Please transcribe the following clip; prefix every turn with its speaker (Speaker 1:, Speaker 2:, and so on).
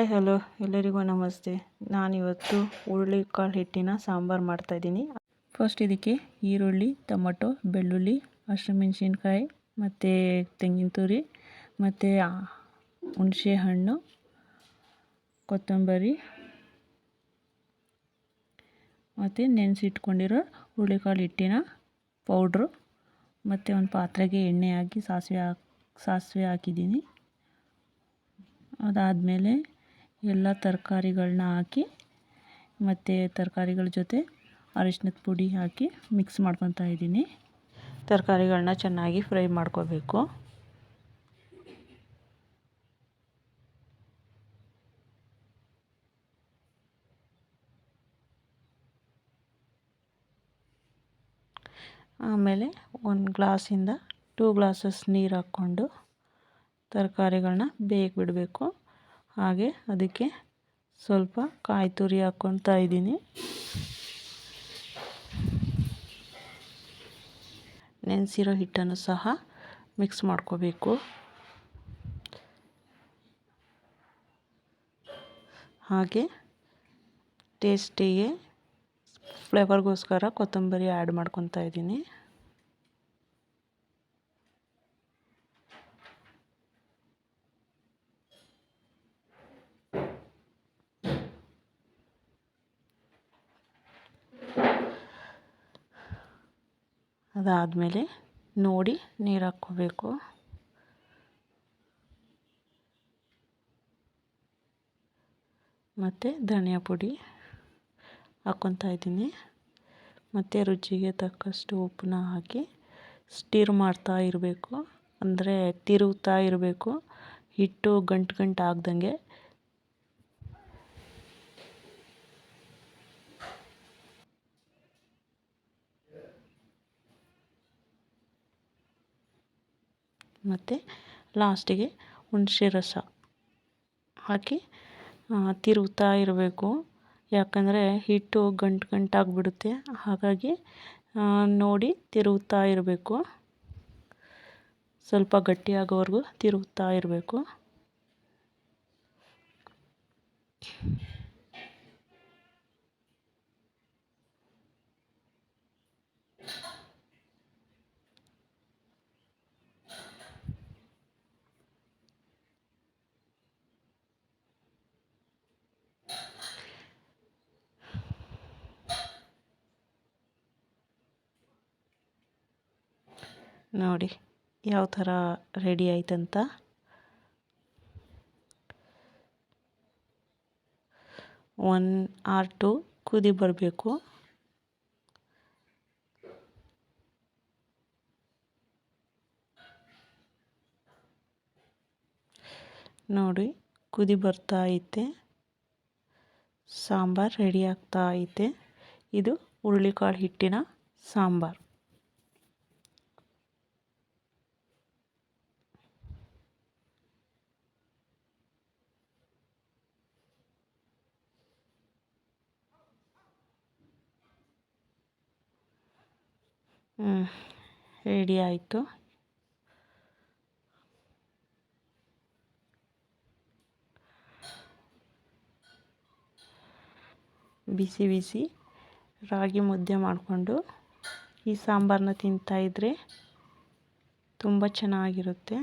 Speaker 1: Hi, hello. ಎಲ್ಲರಿಗೂ ನಮಸ್ತೆ. ನಾನಿವತ್ತು ಹುರುಳಿಕಾಳು ಹಿಟ್ಟಿನ ಸಾಂಬಾರು ಮಾಡ್ತಾಯಿದ್ದೀನಿ ಫಸ್ಟ್ ಇದಕ್ಕೆ ಈರುಳ್ಳಿ, ಟೊಮಟೊ, ಬೆಳ್ಳುಳ್ಳಿ, ಹಸಿಮೆಣ್ಸಿನ್ಕಾಯಿ ಮತ್ತು ತೆಂಗಿನ ತುರಿ ಮತ್ತು ಹುಣಸೆ ಹಣ್ಣು ಕೊತ್ತಂಬರಿ ಮತ್ತು ನೆನೆಸಿಟ್ಕೊಂಡಿರೋ ಹುರುಳಿಕಾಳು ಹಿಟ್ಟಿನ ಪೌಡ್ರು ಮತ್ತು ಒಂದು ಪಾತ್ರೆಗೆ ಎಣ್ಣೆ ಹಾಕಿ ಸಾಸಿವೆ ಹಾಕಿ, ಸಾಸಿವೆ ಹಾಕಿದ್ದೀನಿ. ಅದಾದಮೇಲೆ ಎಲ್ಲ ತರಕಾರಿಗಳನ್ನ ಹಾಕಿ ಮತ್ತು ತರಕಾರಿಗಳ ಜೊತೆ ಅರಿಶಿನದ ಪುಡಿ ಹಾಕಿ ಮಿಕ್ಸ್ ಮಾಡ್ಕೊತಾ ಇದ್ದೀನಿ. ತರಕಾರಿಗಳನ್ನ ಚೆನ್ನಾಗಿ ಫ್ರೈ ಮಾಡ್ಕೋಬೇಕು. ಆಮೇಲೆ ಒಂದು ಗ್ಲಾಸಿಂದ ಟೂ ಗ್ಲಾಸಸ್ ನೀರು ಹಾಕ್ಕೊಂಡು ತರಕಾರಿಗಳನ್ನ ಬೇಗ ಬಿಡಬೇಕು ಹಾಗೆ ಅದಕ್ಕೆ ಸ್ವಲ್ಪ ಕಾಯಿ ತುರಿ ಹಾಕ್ಕೊತಾ ಇದ್ದೀನಿ. ನೆನೆಸಿರೋ ಹಿಟ್ಟನ್ನು ಸಹ ಮಿಕ್ಸ್ ಮಾಡ್ಕೋಬೇಕು. ಹಾಗೆ ಟೇಸ್ಟಿಗೆ ಫ್ಲೇವರ್ಗೋಸ್ಕರ ಕೊತ್ತಂಬರಿ ಆ್ಯಡ್ ಮಾಡ್ಕೊತಾ ಇದ್ದೀನಿ. ಅದಾದಮೇಲೆ ನೋಡಿ ನೀರು ಹಾಕ್ಕೋಬೇಕು. ಮತ್ತು ಧನಿಯಾ ಪುಡಿ ಹಾಕ್ಕೊತಾ ಇದ್ದೀನಿ. ಮತ್ತು ರುಚಿಗೆ ತಕ್ಕಷ್ಟು ಉಪ್ಪನ್ನ ಹಾಕಿ ಸ್ಟಿರ್ ಮಾಡ್ತಾ ಇರಬೇಕು. ಅಂದರೆ ತಿರುಗ್ತಾ ಇರಬೇಕು. ಹಿಟ್ಟು ಗಂಟು ಗಂಟು ಆಗ್ದಂಗೆ ಮತ್ತು ಲಾಸ್ಟಿಗೆ ಹುಣಸೆ ರಸ ಹಾಕಿ ತಿರುಗ್ತಾ ಇರಬೇಕು. ಯಾಕಂದರೆ ಹಿಟ್ಟು ಗಂಟು ಗಂಟಾಗಿಬಿಡುತ್ತೆ. ಹಾಗಾಗಿ ನೋಡಿ ತಿರುಗ್ತಾ ಇರಬೇಕು. ಸ್ವಲ್ಪ ಗಟ್ಟಿಯಾಗೋವರೆಗೂ ತಿರುಗ್ತಾ ಇರಬೇಕು. ನೋಡಿ, ಯಾವ ಥರ ರೆಡಿ ಆಯ್ತಂತ. ಒನ್ ಆರ್ ಟು ಕುದಿ ಬರಬೇಕು. ನೋಡಿ, ಕುದಿ ಬರ್ತಾ ಐತೆ. ಸಾಂಬಾರು ರೆಡಿ ಆಗ್ತಾ ಐತೆ. ಇದು ಹುರುಳಿಕಾಳು ಹಿಟ್ಟಿನ ಸಾಂಬಾರು. ರೆಡಿ ಆಯಿತು. ಬಿಸಿ ಬಿಸಿ ರಾಗಿ ಮುದ್ದೆ ಮಾಡಿಕೊಂಡು ಈ ಸಾಂಬಾರನ್ನ ತಿಂತಾಯಿದ್ರೆ ತುಂಬ ಚೆನ್ನಾಗಿರುತ್ತೆ.